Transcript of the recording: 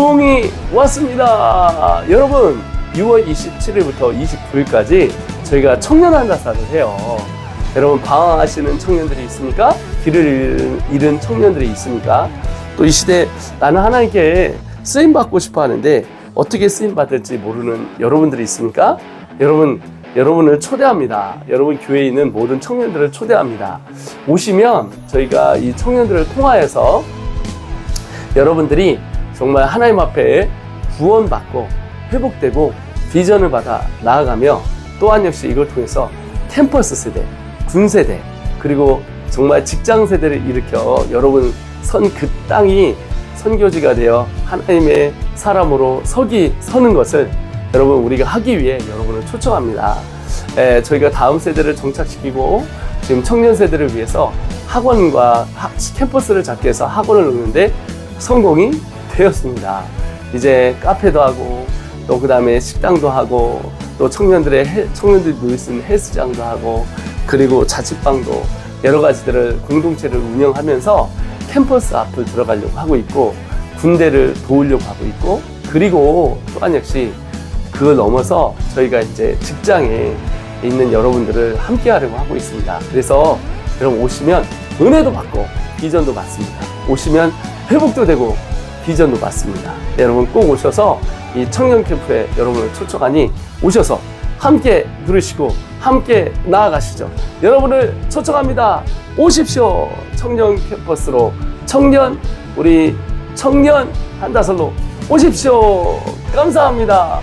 부흥이 왔습니다. 여러분, 6월 27일부터 29일까지 저희가 청년 한다사를 해요. 여러분, 방황하시는 청년들이 있습니까? 길을 잃은 청년들이 있습니까? 또 이 시대에 나는 하나님께 쓰임 받고 싶어 하는데 어떻게 쓰임 받을지 모르는 여러분들이 있습니까? 여러분, 여러분을 초대합니다. 여러분 교회에 있는 모든 청년들을 초대합니다. 오시면 저희가 이 청년들을 통하여서 여러분들이 정말 하나님 앞에 구원받고 회복되고 비전을 받아 나아가며 또한 역시 이걸 통해서 캠퍼스 세대, 군 세대, 그리고 정말 직장 세대를 일으켜 여러분 선 그 땅이 선교지가 되어 하나님의 사람으로 서기 서는 것을 여러분 우리가 하기 위해 여러분을 초청합니다. 에, 저희가 다음 세대를 정착시키고 지금 청년 세대를 위해서 학원과 학- 캠퍼스를 잡기 위해서 학원을 놓는데 성공이 되었습니다. 이제 카페도 하고 또 그다음에 식당도 하고 또 청년들의 헬- 청년들이 누릴 수 있는 헬스장도 하고 그리고 자취방도 여러 가지들을 공동체를 운영하면서 캠퍼스 앞을 들어가려고 하고 있고 군대를 도우려고 하고 있고 그리고 또한 역시 그걸 넘어서 저희가 이제 직장에 있는 여러분들을 함께 하려고 하고 있습니다. 그래서 여러분 오시면 은혜도 받고 비전도 받습니다. 오시면 회복도 되고 비전도 받습니다. 여러분 꼭 오셔서 이 청년 캠프에 여러분을 초청하니 오셔서 함께 누리시고 함께 나아가시죠. 여러분을 초청합니다. 오십시오. 청년 캠퍼스로 청년 우리 청년 한다설로 오십시오. 감사합니다.